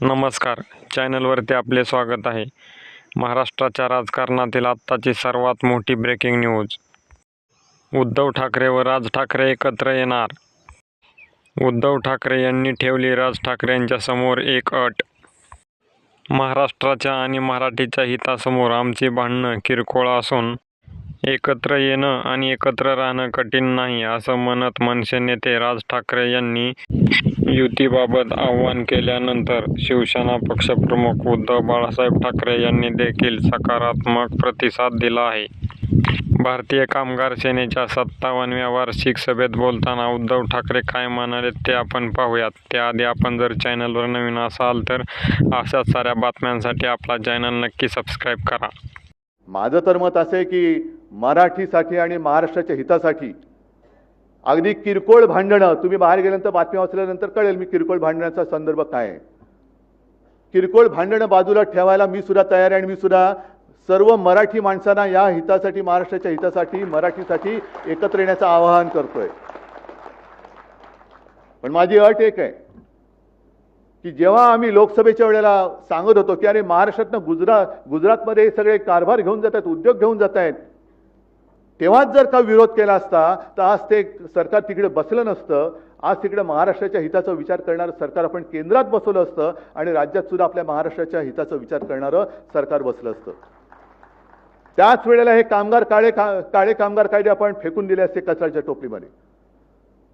नमस्कार. चॅनलवरती आपले स्वागत आहे. महाराष्ट्राच्या राजकारणातील आत्ताची सर्वात मोठी ब्रेकिंग न्यूज उद्धव ठाकरे व राज ठाकरे एकत्र येणार. उद्धव ठाकरे यांनी ठेवली राज ठाकरेंच्या समोर एक अट. महाराष्ट्राच्या आणि मराठीच्या हितासमोर आमची भांडणं किरकोळ असून एकत्र येणं आणि एकत्र राहणं कठीण नाही असं म्हणत मनसे नेते राज ठाकरे यांनी युतीबाबत आव्हान केल्यानंतर शिवसेना पक्षप्रमुख उद्धव बाळासाहेब ठाकरे यांनी देखील सकारात्मक प्रतिसाद दिला आहे. भारतीय कामगार सेनेच्या सत्तावन्नव्या वार्षिक सभेत बोलताना उद्धव ठाकरे काय म्हणाले ते आपण पाहूयात. त्याआधी आपण जर चॅनलवर नवीन असाल तर अशाच साऱ्या बातम्यांसाठी आपला चॅनल नक्की सबस्क्राईब करा. माझं तर मत असं आहे की मराठीसाठी आणि महाराष्ट्राच्या हितासाठी. अगदी किरकोळ भांडणं तुम्ही बाहेर गेल्यानंतर बातमी वाचल्यानंतर कळेल मी किरकोळ भांडणाचा संदर्भ काय आहे. किरकोळ भांडणं बाजूला ठेवायला मी सुद्धा तयार आहे आणि मी सुद्धा सर्व मराठी माणसांना या हितासाठी महाराष्ट्राच्या हितासाठी मराठीसाठी एकत्र येण्याचं आवाहन करतोय. पण माझी अट एक आहे की जेव्हा आम्ही लोकसभेच्या वेळेला सांगत होतो की अरे महाराष्ट्रातनं गुजरात गुजरातमध्ये हे सगळे कारभार घेऊन जात आहेत उद्योग घेऊन जात आहेत तेव्हाच जर का विरोध केला असता तर आज ते सरकार तिकडे बसलं नसतं. आज तिकडे महाराष्ट्राच्या हिताचा विचार करणारं सरकार आपण केंद्रात बसवलं असतं आणि राज्यात सुद्धा आपल्या महाराष्ट्राच्या हिताचा विचार करणारं सरकार बसलं असतं. त्याच वेळेला हे कामगार काळे का काळे कामगार कायदे आपण फेकून दिले असते कचऱ्याच्या टोपलीमध्ये.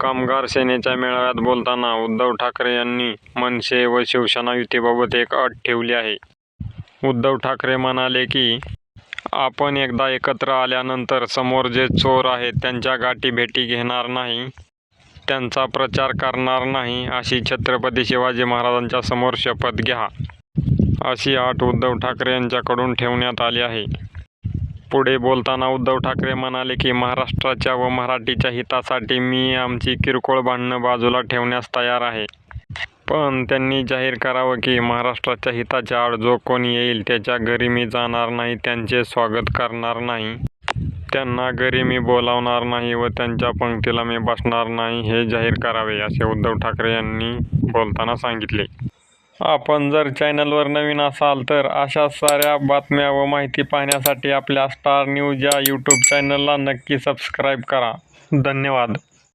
कामगार सेनेच्या मेळाव्यात बोलताना उद्धव ठाकरे यांनी मनसे व शिवसेना युतीबाबत एक अट ठेवली आहे. उद्धव ठाकरे म्हणाले की आपण एकदा एकत्र आल्यानंतर समोर जे चोर आहेत त्यांच्या गाठी भेटी घेणार नाही त्यांचा प्रचार करणार नाही अशी छत्रपती शिवाजी महाराजांच्या समोर शपथ घ्या. अशी आठ उद्धव ठाकरे यांच्याकडून ठेवण्यात आली आहे. पुढे बोलताना उद्धव ठाकरे म्हणाले की महाराष्ट्राच्या व मराठीच्या हितासाठी मी आमची किरकोळ भांडणं बाजूला ठेवण्यास तयार आहे. पण त्यांनी जाहीर करावं की महाराष्ट्राच्या हिताच्या आड जो कोणी येईल त्याच्या घरी मी जाणार नाही त्यांचे स्वागत करणार नाही. त्यांना घरी मी बोलावणार नाही व त्यांच्या पंक्तीला मी बसणार नाही हे जाहीर करावे असे उद्धव ठाकरे यांनी बोलताना सांगितले. आपण जर चॅनलवर नवीन असाल तर अशा साऱ्या बातम्या व माहिती पाहण्यासाठी आपल्या स्टार न्यूज या यूट्यूब चॅनलला नक्की सबस्क्राईब करा. धन्यवाद.